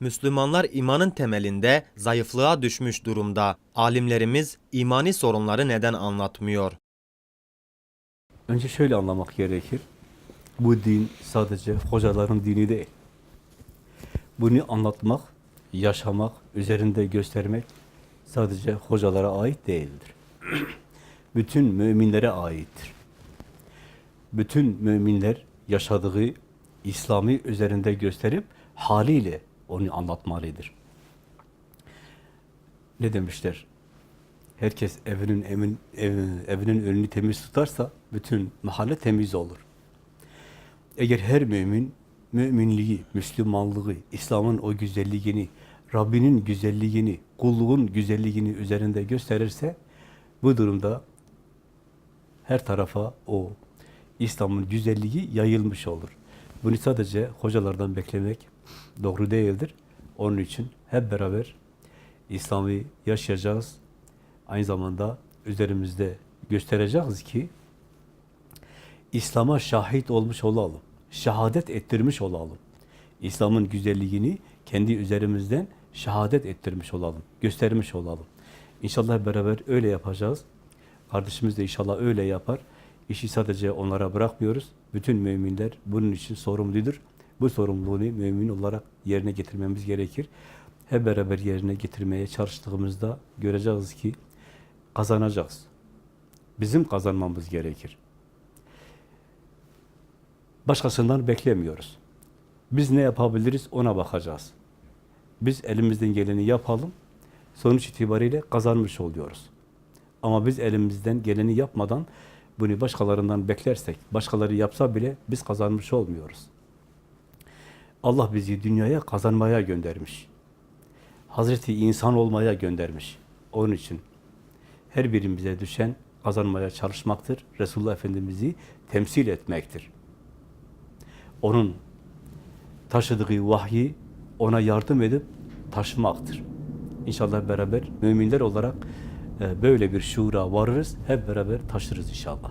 Müslümanlar imanın temelinde zayıflığa düşmüş durumda. Alimlerimiz imani sorunları neden anlatmıyor? Önce şöyle anlamak gerekir. Bu din sadece hocaların dini değil. Bunu anlatmak, yaşamak, üzerinde göstermek sadece hocalara ait değildir. Bütün müminlere aittir. Bütün müminler yaşadığı İslami üzerinde gösterip haliyle onu anlatmalıdır. Ne demişler? Herkes evinin emin, ev- evinin önünü temiz tutarsa bütün mahalle temiz olur. Eğer her mümin müminliği, Müslümanlığı, İslam'ın o güzelliğini, Rabbinin güzelliğini, kulluğun güzelliğini üzerinde gösterirse bu durumda her tarafa o İslam'ın güzelliği yayılmış olur. Bunu sadece hocalardan beklemek doğru değildir. Onun için hep beraber İslam'ı yaşayacağız. Aynı zamanda üzerimizde göstereceğiz ki İslam'a şahit olmuş olalım. Şehadet ettirmiş olalım. İslam'ın güzelliğini kendi üzerimizden şehadet ettirmiş olalım. Göstermiş olalım. İnşallah beraber öyle yapacağız. Kardeşimiz de inşallah öyle yapar. İşi sadece onlara bırakmıyoruz. Bütün müminler bunun için sorumludur. Bu sorumluluğu mümin olarak yerine getirmemiz gerekir. Hep beraber yerine getirmeye çalıştığımızda göreceğiz ki kazanacağız. Bizim kazanmamız gerekir. Başkasından beklemiyoruz. Biz ne yapabiliriz ona bakacağız. Biz elimizden geleni yapalım. Sonuç itibariyle kazanmış oluyoruz. Ama biz elimizden geleni yapmadan bunu başkalarından beklersek, başkaları yapsa bile biz kazanmış olmuyoruz. Allah bizi dünyaya kazanmaya göndermiş. Hazreti insan olmaya göndermiş. Onun için her birimize düşen kazanmaya çalışmaktır. Resulullah Efendimiz'i temsil etmektir. Onun taşıdığı vahyi ona yardım edip taşımaktır. İnşallah beraber müminler olarak böyle bir şuura varırız, hep beraber taşırız inşallah.